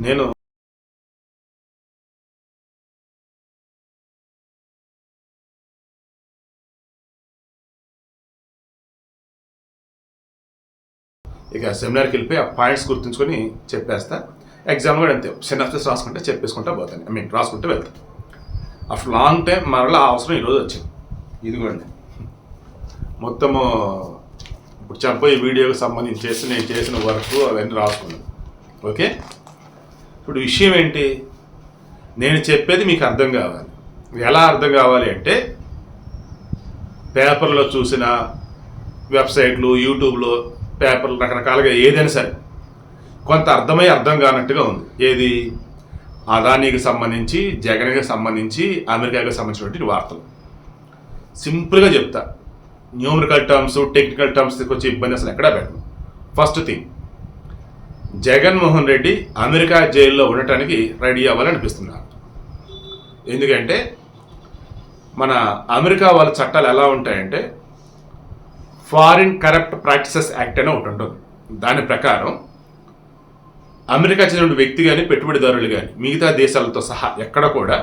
నేను ఇక సెమినార్కి వెళ్ళిపోయి ఆ పాయింట్స్ గుర్తుంచుకొని చెప్పేస్తా. ఎగ్జామ్ కూడా అంతే. సినాప్సిస్ రాసుకుంటే చెప్పేసుకుంటా పోతాను. ఐ మీన్ రాసుకుంటే వెళ్తాను ఆఫ్టర్ లాంగ్ టైం మరలా ఆ అవసరం ఈరోజు వచ్చింది. ఇదిగోండి. మొత్తము ఇప్పుడు చెప్పే వీడియోకి సంబంధించి చేసి నేను చేసిన వర్క్ అవన్నీ రాసుకున్నాను. ఓకే ఇప్పుడు విషయం ఏంటి? నేను చెప్పేది మీకు అర్థం కావాలి. ఎలా అర్థం కావాలి అంటే పేపర్లో చూసిన వెబ్సైట్లు యూట్యూబ్లో పేపర్లు రకరకాలుగా ఏదైనా సరే కొంత అర్థమై అర్థం కానట్టుగా ఉంది. ఏది? అదానీకి సంబంధించి జగన్కి సంబంధించి అమెరికాకి సంబంధించినటువంటి వార్తలు. సింపుల్గా చెప్తా. న్యూమరికల్ టర్మ్స్ టెక్నికల్ టర్మ్స్ వచ్చే ఇబ్బంది అసలు ఎక్కడా పెట్టను. First thing. Jaganmohan Reddy America జైల్లో ఉండటానికి రెడీ అవ్వాలనిపిస్తున్నారు. ఎందుకంటే మన అమెరికా వాళ్ళ చట్టాలు ఎలా ఉంటాయంటే ఫారిన్ కరప్ట్ ప్రాక్టీసెస్ యాక్ట్ అని ఒకటి ఉంటుంది. దాని ప్రకారం అమెరికా చెందిన వ్యక్తి కానీ పెట్టుబడిదారులు కానీ మిగతా దేశాలతో సహా ఎక్కడ కూడా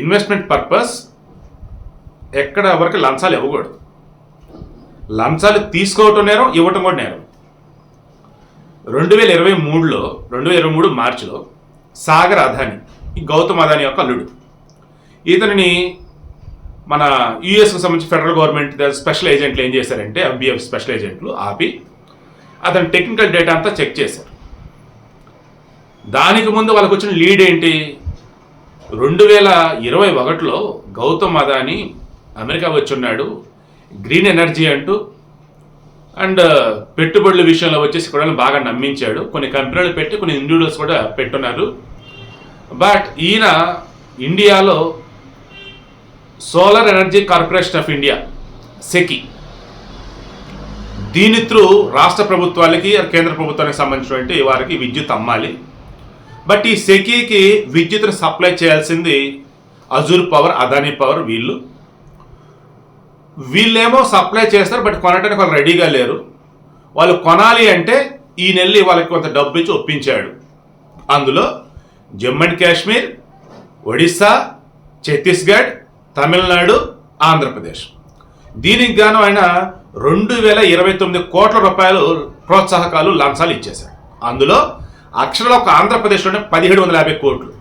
ఇన్వెస్ట్మెంట్ పర్పస్ ఎక్కడ వరకు లంచాలు ఇవ్వకూడదు. లంచాలు తీసుకోవటం నేరం ఇవ్వటం కూడా నేరం. రెండు వేల ఇరవై మూడులో రెండు వేల ఇరవై మూడు మార్చిలో సాగర్ అదాని ఈ గౌతమ్ అదాని యొక్క అల్లుడు. ఇతనిని మన యుఎస్కి సంబంధించి ఫెడరల్ గవర్నమెంట్ స్పెషల్ ఏజెంట్లు ఏం చేశారంటే ఎంబీఎఫ్ స్పెషల్ ఏజెంట్లు ఆపి అతని టెక్నికల్ డేటా అంతా చెక్ చేశారు. దానికి ముందు వాళ్ళకి వచ్చిన లీడ్ ఏంటి? రెండు వేల ఇరవై ఒకటిలో గౌతమ్ అదాని అమెరికా వచ్చున్నాడు గ్రీన్ ఎనర్జీ అంటూ అండ్ uh, పెట్టుబడుల విషయంలో వచ్చేసి కూడా బాగా నమ్మించాడు. కొన్ని కంపెనీలు పెట్టి కొన్ని ఇండివిజువల్స్ కూడా పెట్టున్నారు. బట్ ఈయన ఇండియాలో solar energy corporation of India SECI దీని త్రూ రాష్ట్ర ప్రభుత్వాలకి కేంద్ర ప్రభుత్వానికి సంబంధించినటువంటి వారికి విద్యుత్ అమ్మాలి. బట్ ఈ సెకీకి విద్యుత్ను సప్లై చేయాల్సింది అజూర్ పవర్ అదానీ పవర్ వీళ్ళు. వీళ్ళేమో సప్లై చేస్తారు బట్ కొనడానికి వాళ్ళు రెడీగా లేరు. వాళ్ళు కొనాలి అంటే ఈ నెల్లి వాళ్ళకి కొంత డబ్బు ఇచ్చి ఒప్పించాడు. అందులో జమ్మూ అండ్ కాశ్మీర్ ఒడిస్సా ఛత్తీస్గఢ్ తమిళనాడు ఆంధ్రప్రదేశ్. దీనికి గాను ఆయన రెండు వేల ఇరవై తొమ్మిది కోట్ల రూపాయలు ప్రోత్సాహకాలు లంచాలు ఇచ్చేశాడు. అందులో అక్షరాల ఒక ఆంధ్రప్రదేశ్లోనే పదిహేడు వందల యాభై కోట్లు.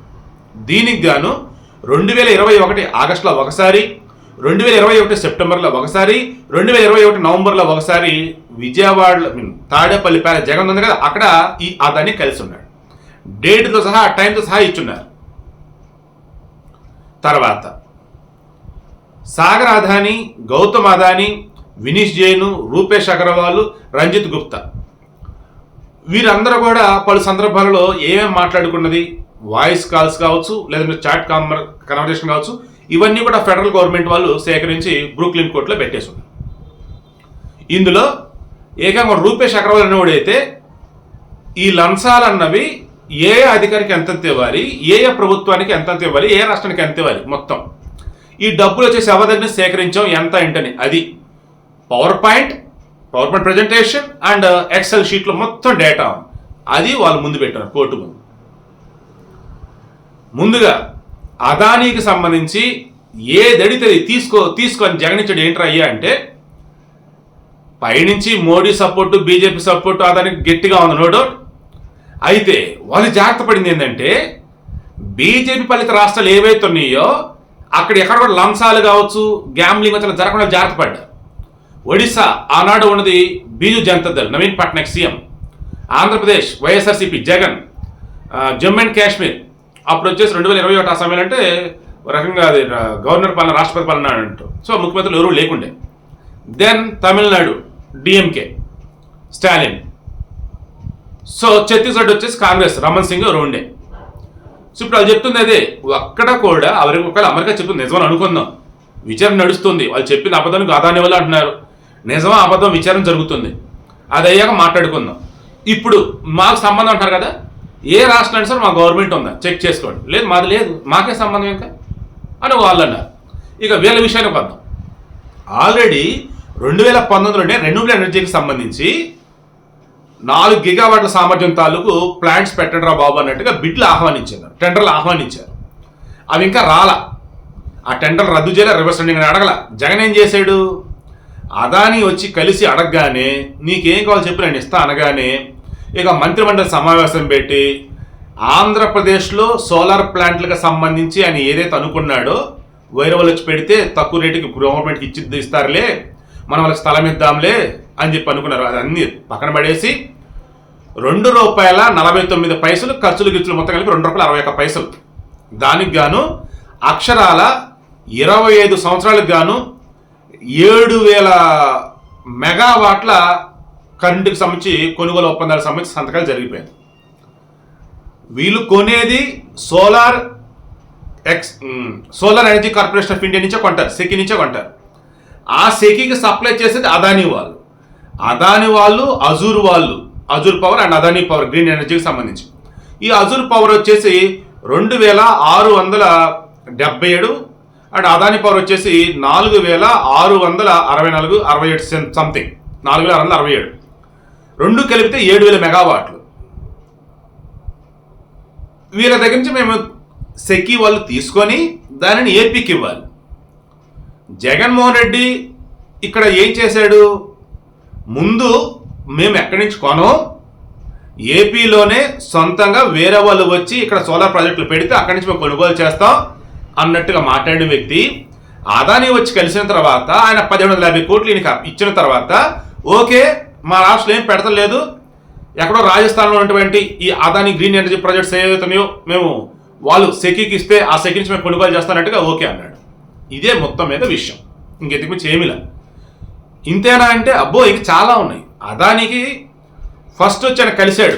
దీనికి గాను రెండు వేల ఇరవై ఒకటి ఆగస్టులో ఒకసారి రెండు వేల ఇరవై ఒకటి సెప్టెంబర్లో ఒకసారి రెండు వేల ఇరవై ఒకటి నవంబర్లో ఒకసారి విజయవాడలో I mean, జగన్ ఉంది కదా అక్కడ ఈ అతన్ని కలిసి ఉన్నాడు డేట్తో సహా టైంతో సహా ఇచ్చున్నారు. తర్వాత సాగర్ అదాని గౌతమ్ అదాని వినీష్ జైన్ రూపేష్ అగర్వాల్ రంజిత్ గుప్తా. వీరందరూ కూడా పలు సందర్భాలలో ఏమేమి మాట్లాడుకున్నది? వాయిస్ కాల్స్ కావచ్చు లేదంటే చాట్ కాన్వర్ కన్వర్జేషన్ కావచ్చు ఇవన్నీ కూడా ఫెడరల్ గవర్నమెంట్ వాళ్ళు సేకరించి బ్రూక్లిన్ కోర్టులో పెట్టేసి ఇందులో ఏకంగా రూపేష్ అగర్వాల్ అనేవాడైతే ఈ లంచాలు అన్నవి ఏ అధికారికి ఎంతెంత ఇవ్వాలి ఏ ఏ ప్రభుత్వానికి ఎంతెంత ఇవ్వాలి ఏ రాష్ట్రానికి ఎంత ఇవ్వాలి మొత్తం. ఈ డబ్బులు వచ్చేసి ఎవరి సేకరించాం ఎంత ఏంటని. అది power point power point presentation and excel షీట్లో మొత్తం డేటా. అది వాళ్ళు ముందు పెట్టారు కోర్టు ముందు. ముందుగా అదానీకి సంబంధించి ఏదడితే తీసుకో తీసుకొని జగనించడు ఏంట్రా అయ్యా అంటే పైనుంచి మోడీ సపోర్టు బీజేపీ సపోర్టు అదానికి గట్టిగా ఉంది నో డౌట్. అయితే వాళ్ళు జాగ్రత్త పడింది ఏంటంటే బీజేపీ పాలిత రాష్ట్రాలు ఏవైతే ఉన్నాయో అక్కడ ఎక్కడ కూడా లంచాలు కావచ్చు గ్యాంబ్లింగ్ అసలు జరగకుండా జాగ్రత్త పడ్డారు. ఒడిశా ఆనాడు ఉన్నది Biju Janata Dal Naveen Patnaik CM. Andhra Pradesh YSRCP Jagan Jammu and Kashmir. అప్పుడు వచ్చేసి రెండు వేల ఇరవై ఒకటి ఆ సమయంలో అంటే ఒక రకంగా అది గవర్నర్ పాలన రాష్ట్రపతి పాలన అంటూ సో ముఖ్యమంత్రులు ఎవరూ లేకుండే. Then Tamil Nadu DMK Stalin so Chhattisgarh వచ్చేసి కాంగ్రెస్ రమణ్ సింగ్ ఎవరు ఉండే. సో ఇప్పుడు అది చెప్తుంది అదే అక్కడ కూడా ఎవరికి ఒకవేళ అమెరికా చెప్తుంది నిజమని అనుకుందాం. విచారణ నడుస్తుంది. వాళ్ళు చెప్పిన అబద్ధం కాదాని వల్ల అంటున్నారు. నిజమా అబద్ధం విచారణ జరుగుతుంది. అది అయ్యాక మాట్లాడుకుందాం. ఇప్పుడు మాకు సంబంధం అంటారు కదా ఏ రాష్ట్రానికి సార్ మా గవర్నమెంట్ ఉందా? చెక్ చేసుకోండి. లేదు మాది లేదు. మాకే సంబంధం ఇంకా అని వాళ్ళు అన్నారు. ఇక వీళ్ళ విషయానికి వద్దాం. ఆల్రెడీ రెండు వేల పంతొమ్మిదిలోనే రెన్యూబుల్ ఎనర్జీకి సంబంధించి నాలుగు గిగావాట్ల సామర్థ్యం తాలూకు ప్లాంట్స్ పెట్టడరా బాబు అన్నట్టుగా బిడ్లు ఆహ్వానించారు. టెండర్లు ఆహ్వానించారు. అవి ఇంకా రాలా. ఆ టెండర్ రద్దు చేయలే రివర్స్ టెండింగ్ అడగల. జగన్ ఏం చేశాడు? అదాని వచ్చి కలిసి అడగగానే నీకేం కావాలో చెప్పి నేను ఇస్తా అనగానే ఇక మంత్రిమండలి సమావేశం పెట్టి ఆంధ్రప్రదేశ్లో సోలార్ ప్లాంట్లకు సంబంధించి ఆయన ఏదైతే అనుకున్నాడో వేరే వచ్చి పెడితే తక్కువ రేటుకి గవర్నమెంట్కి ఇచ్చి ఇస్తారులే మనం వాళ్ళకి స్థలం ఇద్దాంలే అని చెప్పి అనుకున్నారు. అది అన్ని పక్కన పడేసి రెండు రూపాయల నలభై తొమ్మిది పైసలు ఖర్చులు గిచ్చులు మొత్తం కలిపి రెండు రూపాయల అరవై ఒక్క పైసలు. దానికి గాను అక్షరాల ఇరవై ఐదు సంవత్సరాలకు గాను ఏడు వేల మెగావాట్ల కరెంటుకి సంబంధించి కొనుగోలు ఒప్పందాలకు సంబంధించి సంతకాలు జరిగిపోయింది వీళ్ళు కొనేది solar ex solar energy corporation of India నుంచే కొంటారు సెకి నుంచే కొంటారు. ఆ సెకీకి సప్లై చేసేది అదానీ వాళ్ళు. అదాని వాళ్ళు అజూర్ వాళ్ళు Azure power and Adani power green ఎనర్జీకి సంబంధించి. ఈ అజూర్ పవర్ వచ్చేసి రెండు వేల ఆరు వందల డెబ్బై ఏడు అండ్ అదాని పవర్ వచ్చేసి నాలుగు వేల ఆరు వందల అరవై నాలుగు అరవై ఏడు సంథింగ్. నాలుగు వేల ఆరు వందల అరవై ఏడు. రెండు కలిపితే ఏడు వేల మెగావాట్లు. వీళ్ళ దగ్గర నుంచి మేము సెకి వాళ్ళు తీసుకొని దానిని ఏపీకి ఇవ్వాలి. జగన్మోహన్ రెడ్డి ఇక్కడ ఏం చేశాడు? ముందు మేము ఎక్కడి నుంచి కొనం ఏపీలోనే సొంతంగా వేరే వాళ్ళు వచ్చి ఇక్కడ సోలార్ ప్రాజెక్టులు పెడితే అక్కడి నుంచి మేము కొనుగోలు చేస్తాం అన్నట్టుగా మాట్లాడిన వ్యక్తి అదానీ వచ్చి కలిసిన తర్వాత ఆయన పదిహేడు వందల యాభై కోట్లు ఇచ్చిన తర్వాత ఓకే మా రాష్ట్రంలో ఏం పెడతలేదు ఎక్కడో రాజస్థాన్లో ఉన్నటువంటి ఈ అదాని గ్రీన్ ఎనర్జీ ప్రాజెక్ట్స్ ఏవైతున్నాయో మేము వాళ్ళు సెకీకి ఇస్తే ఆ సెకీ నుంచి మేము కొనుగోలు చేస్తానట్టుగా ఓకే అన్నాడు. ఇదే మొత్తం మీద విషయం. ఇంకెందుకు మించి ఏమీ ఇంతేనా అంటే అబ్బో ఇక చాలా ఉన్నాయి. అదానికి ఫస్ట్ వచ్చి ఆయన కలిశాడు.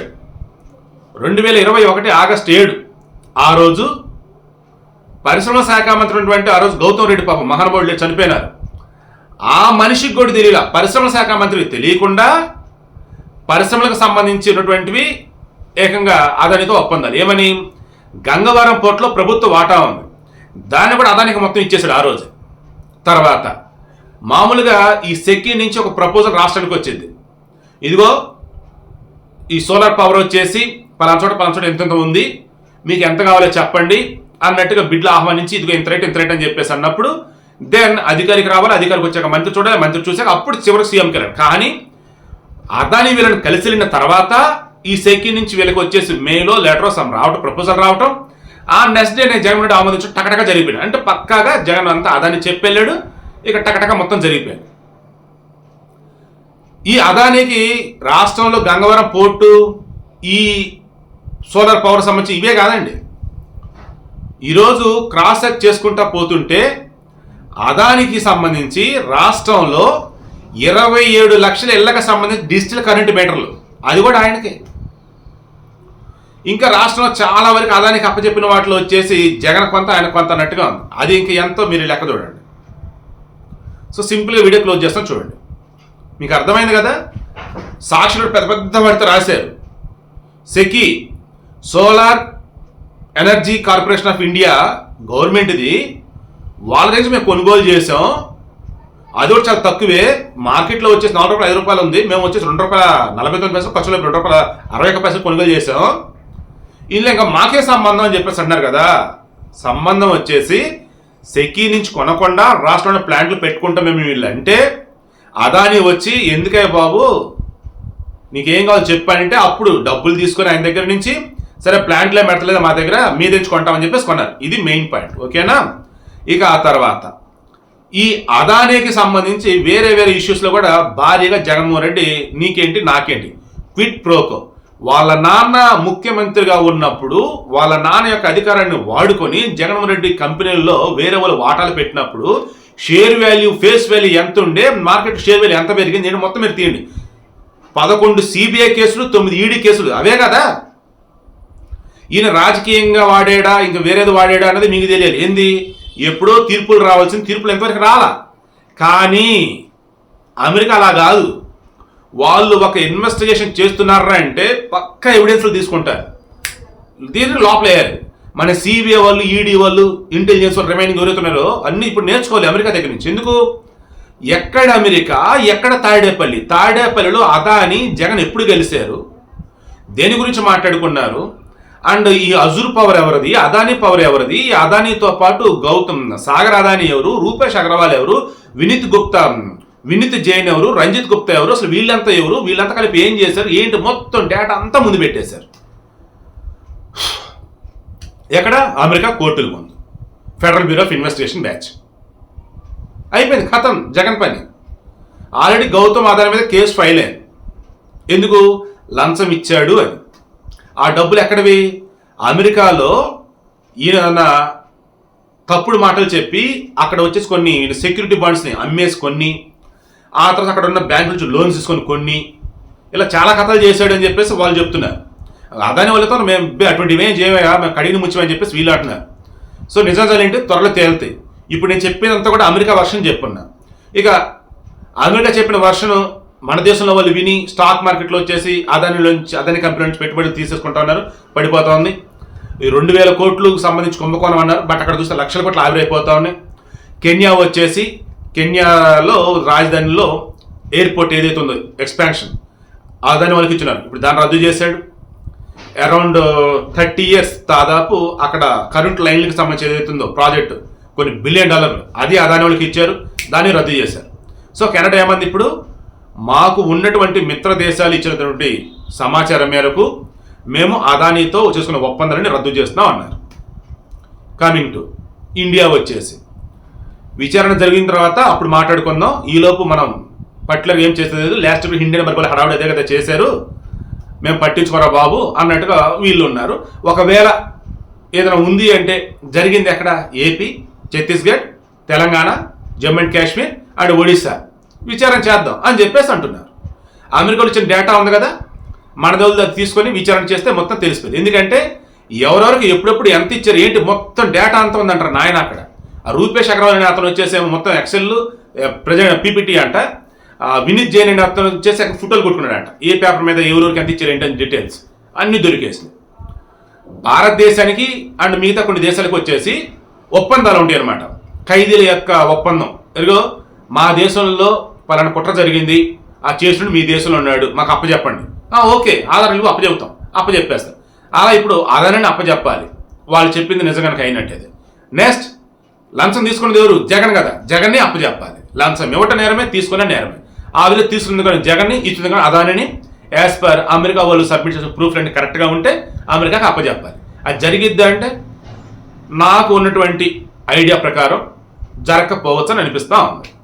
రెండు వేల ఇరవై ఒకటి ఆగస్ట్ ఏడు. ఆ రోజు పరిశ్రమ శాఖ మంత్రి ఉన్నటువంటి ఆ రోజు గౌతమ్ రెడ్డి పాప మహానుభావుడు చనిపోయినారు. ఆ మనిషికి కూడా తెలియలా. పరిశ్రమల శాఖ మంత్రికి తెలియకుండా పరిశ్రమలకు సంబంధించినటువంటివి ఏకంగా అదానితో ఒప్పందాలు. ఏమని? గంగవరం పోర్టులో ప్రభుత్వ వాటా ఉంది. దాన్ని కూడా అదానికి మొత్తం ఇచ్చేసాడు ఆ రోజు. తర్వాత మామూలుగా ఈ సెక్కి నుంచి ఒక ప్రపోజల్ రాష్ట్రానికి వచ్చింది. ఇదిగో ఈ సోలార్ పవర్ వచ్చేసి పలానా చోట పలానా చోట ఎంతెంత ఉంది? మీకు ఎంత కావాలో చెప్పండి అన్నట్టుగా బిడ్లు ఆహ్వానించి ఇదిగో ఇంత రేట్ ఇంత రేట్ అని చెప్పేసి అన్నప్పుడు దెన్ అధికారికి రావాలి అధికారికి వచ్చాక మంత్రి చూడాలి మంత్రి చూసాక అప్పుడు చివరికి సీఎం వెళ్ళాడు కానీ అదాని వీళ్ళని కలిసి వెళ్ళిన తర్వాత ఈ సెక్కి నుంచి వీళ్ళకి వచ్చేసి మేలో లెటర్ సమ్ రావటం ప్రపోజల్ రావటం ఆ నెక్స్ట్ డే నేను జగన్ రెడ్డి ఆమోదించడం టకటక జరిగిపోయాడు అంటే పక్కాగా జగన్ అంతా అదాని చెప్పెళ్ళాడు ఇక టకటక మొత్తం జరిగిపోయాడు ఈ అదానికి రాష్ట్రంలో గంగవరం పోర్టు ఈ సోలార్ పవర్ సంబంధించి ఇవే కాదండి. ఈరోజు క్రాస్ చెక్ చేసుకుంటా పోతుంటే అదానికి సంబంధించి రాష్ట్రంలో ఇరవై ఏడు లక్షల ఇళ్ళకు సంబంధించి డిజిటల్ కరెంటు మీటర్లు. అది కూడా ఆయనకే. ఇంకా రాష్ట్రంలో చాలా వరకు అదానికి అప్పచెప్పిన వాటిలో వచ్చేసి జగన్ కొంత ఆయన కొంత అన్నట్టుగా ఉంది. అది ఇంకా ఎంతో మీరు లెక్క చూడండి. సో సింపుల్గా వీడియో క్లోజ్ చేస్తాం చూడండి. మీకు అర్థమైంది కదా? సాక్షులు పెద్ద పెద్ద వాడితో రాశారు. SECI solar energy corporation of India గవర్నమెంట్ది వాళ్ళ దగ్గర మేము కొనుగోలు చేసాం అది కూడా చాలా తక్కువే. మార్కెట్లో వచ్చేసి నాలుగు రూపాయలు ఐదు రూపాయలు ఉంది. మేము వచ్చేసి రెండు రూపాయల నలభై తొమ్మిది పైసలు ఖర్చులో రెండు రూపాయల అరవై ఒక్క పైసలు కొనుగోలు చేసాం వీళ్ళు ఇంకా మాకే సంబంధం అని చెప్పేసి అన్నారు కదా. సంబంధం వచ్చేసి సెకీ నుంచి కొనకుండా రాష్ట్రంలో ప్లాంట్లు పెట్టుకుంటాం మేము వీళ్ళు. అంటే అదాని వచ్చి ఎందుకే బాబు? నీకేం కావాలో చెప్పానంటే అప్పుడు డబ్బులు తీసుకొని ఆయన దగ్గర నుంచి సరే ప్లాంట్లే పెట్టలేదు మా దగ్గర? మీ తెచ్చి కొంటామని చెప్పేసి కొన్నారు. ఇది మెయిన్ పాయింట్. ఓకేనా? ఇక ఆ తర్వాత ఈ అదానికి సంబంధించి వేరే వేరే ఇష్యూస్లో కూడా భారీగా జగన్మోహన్ రెడ్డి నీకేంటి నాకేంటి? క్విట్ ప్రోకో వాళ్ళ నాన్న ముఖ్యమంత్రిగా ఉన్నప్పుడు వాళ్ళ నాన్న యొక్క అధికారాన్ని వాడుకొని జగన్మోహన్ రెడ్డి కంపెనీల్లో వేరే వాళ్ళు వాటాలు పెట్టినప్పుడు షేర్ వాల్యూ ఫేస్ వాల్యూ ఎంత ఉండే మార్కెట్ షేర్ వాల్యూ ఎంత పెరిగింది నేను మొత్తం మీరు తీయండి. పదకొండు సిబిఐ కేసులు తొమ్మిది ఈడీ కేసులు అవే కదా? ఈయన రాజకీయంగా వాడాడా ఇంకా వేరేది వాడాడా అనేది మీకు తెలియాలి. ఏంది? ఎప్పుడో తీర్పులు రావాల్సిన తీర్పులు ఎంతవరకు రాలా? కానీ అమెరికా అలా కాదు. వాళ్ళు ఒక ఇన్వెస్టిగేషన్ చేస్తున్నారా అంటే పక్క ఎవిడెన్స్లు తీసుకుంటారు. దీన్ని లోపలేయాలి మన సిబిఐ వాళ్ళు ఈడీ వాళ్ళు ఇంటెలిజెన్స్ వాళ్ళు రిమైనింగ్ ఎవరైతున్నారో అన్ని ఇప్పుడు నేర్చుకోవాలి అమెరికా దగ్గర నుంచి. ఎందుకు? ఎక్కడ అమెరికా ఎక్కడ తాడేపల్లి? తాడేపల్లిలో అదాని జగన్ ఎప్పుడు గెలిచారు? దేని గురించి మాట్లాడుకున్నారు? అండ్ ఈ అజుర్ పవర్ ఎవరిది? అదానీ పవర్ ఎవరిది? ఈ అదానీతో పాటు గౌతమ్ సాగర్ అదానీ ఎవరు? రూపేష్ అగర్వాల్ ఎవరు? వినీత్ గుప్తా వినీత్ జైన్ ఎవరు? రంజిత్ గుప్తా ఎవరు? అసలు వీళ్ళంతా ఎవరు? వీళ్ళంతా కలిపి ఏం చేశారు? ఏంటి మొత్తం డేటా అంతా ముందు పెట్టేశారు. ఎక్కడ? అమెరికా కోర్టుల ముందు. Federal bureau of investigation batch అయిపోయింది ఖతం జగన్ పని. ఆల్రెడీ గౌతమ్ ఆధార్ మీద కేసు ఫైల్ అయింది ఎందుకు? లంచం ఇచ్చాడు అని. ఆ డబ్బులు ఎక్కడవి? అమెరికాలో ఈయన తప్పుడు మాటలు చెప్పి అక్కడ వచ్చేసి కొన్ని సెక్యూరిటీ బాండ్స్ని అమ్మేసి కొన్ని ఆ తర్వాత అక్కడ ఉన్న బ్యాంకు నుంచి లోన్స్ తీసుకొని కొన్ని ఇలా చాలా కథలు చేశాడు అని చెప్పేసి వాళ్ళు చెప్తున్నారు. అదాని వాళ్ళతో మేము అటువంటివి ఏం చేయమయ్యా మేము కడిగిన ముచ్చమని చెప్పేసి వీళ్ళు అంటున్నారు సో నిజాలు ఏంటి? త్వరలో తేలుతాయి. ఇప్పుడు నేను చెప్పినంతా కూడా అమెరికా వర్షన్ చెప్పున్నా. ఇక అమెరికా చెప్పిన వర్షను మన దేశంలో వాళ్ళు విని స్టాక్ మార్కెట్లో వచ్చేసి అదానిలోంచి అదాని కంపెనీ నుంచి పెట్టుబడులు తీసేసుకుంటా ఉన్నారు. పడిపోతా ఉంది. ఈ రెండు వేల కోట్లకు సంబంధించి కుంభకోణం అన్నారు. బట్ అక్కడ చూస్తే లక్షల కోట్లు ఆవిరైపోతా ఉన్నాయి. కెన్యా వచ్చేసి కెన్యాలో రాజధానిలో ఎయిర్పోర్ట్ ఏదైతే ఉందో ఎక్స్పాన్షన్ అదాని వాళ్ళకి ఇచ్చినారు. ఇప్పుడు దాన్ని రద్దు చేశాడు. అరౌండ్ థర్టీ ఇయర్స్ దాదాపు అక్కడ కరెంట్ లైన్లకు సంబంధించి ఏదైతుందో ప్రాజెక్ట్ కొన్ని బిలియన్ డాలర్లు అది అదాని వాళ్ళకి ఇచ్చారు. దాన్ని రద్దు చేశారు. సో కెనడా ఏమంది ఇప్పుడు? మాకు ఉన్నటువంటి మిత్ర దేశాలు ఇచ్చినటువంటి సమాచారం మేరకు మేము అదానీతో చేసుకున్న ఒప్పందాన్ని రద్దు చేస్తున్నాం అన్నారు. కమింగ్ టు ఇండియా వచ్చేసి. విచారణ జరిగిన తర్వాత అప్పుడు మాట్లాడుకుందాం. ఈలోపు మనం పర్టికులర్ ఏం చేసేది లాస్ట్ హిండియన్ బర్బల్ హడావుడి అదే కదా చేశారు. మేము పట్టించుకోరా బాబు అన్నట్టుగా వీళ్ళు ఉన్నారు. ఒకవేళ ఏదైనా ఉంది అంటే జరిగింది ఎక్కడ? AP Chhattisgarh Telangana Jammu and Kashmir and Odisha. విచారణ చేద్దాం అని చెప్పేసి అంటున్నారు. అమెరికాలో ఇచ్చిన డేటా ఉంది కదా మన దగ్గర అది తీసుకొని విచారణ చేస్తే మొత్తం తెలిసిపోయింది. ఎందుకంటే ఎవరెవరికి ఎప్పుడెప్పుడు ఎంత ఇచ్చారు ఏంటి మొత్తం డేటా అంత ఉందంటారు నాయన అక్కడ. ఆ రూపేష్ అగర్వాల్ అనే అతను వచ్చేసేమో మొత్తం ఎక్సెల్ ప్రజెంట్ పీపీటీ అంట. వినీత్ జైన్ అనే అతను వచ్చేసి అక్కడ ఫోటోలు కొట్టుకున్నాడంట. ఏ పేపర్ మీద ఎవరెవరికి ఎంత ఇచ్చారు ఏంటని డీటెయిల్స్ అన్ని దొరికేసింది భారతదేశానికి అండ్ మిగతా కొన్ని దేశాలకు వచ్చేసి ఒప్పందాలు ఉంటాయి అనమాట ఖైదీల యొక్క ఒప్పందం. ఎరుగో మా దేశంలో పలానా కుట్ర జరిగింది ఆ చేసుడు మీ దేశంలో ఉన్నాడు మాకు అప్పచెప్పండి ఓకే ఆధారం ఇవ్వు అప్పచెప్తాం అప్పచెప్పేస్తాం అలా ఇప్పుడు ఆధారాన్ని అప్పచెప్పాలి వాళ్ళు చెప్పింది నిజం కనుక అయినట్టేది. నెక్స్ట్ లంచం తీసుకున్నది ఎవరు? జగన్ కదా. జగన్ని అప్పచెప్పాలి లంచం ఇవ్వటం నేరమే తీసుకున్న నేరమే. ఆ విధంగా తీసుకున్నది కానీ జగన్ని ఇచ్చింది కానీ అదానిని యాజ్ పర్ అమెరికా వాళ్ళు సబ్మిట్ చేసిన ప్రూఫ్ అన్ని కరెక్ట్గా ఉంటే అమెరికాకి అప్పచెప్పాలి అది జరిగిద్దా అంటే నాకు ఉన్నటువంటి ఐడియా ప్రకారం జరగకపోవచ్చు అని అనిపిస్తా ఉంది.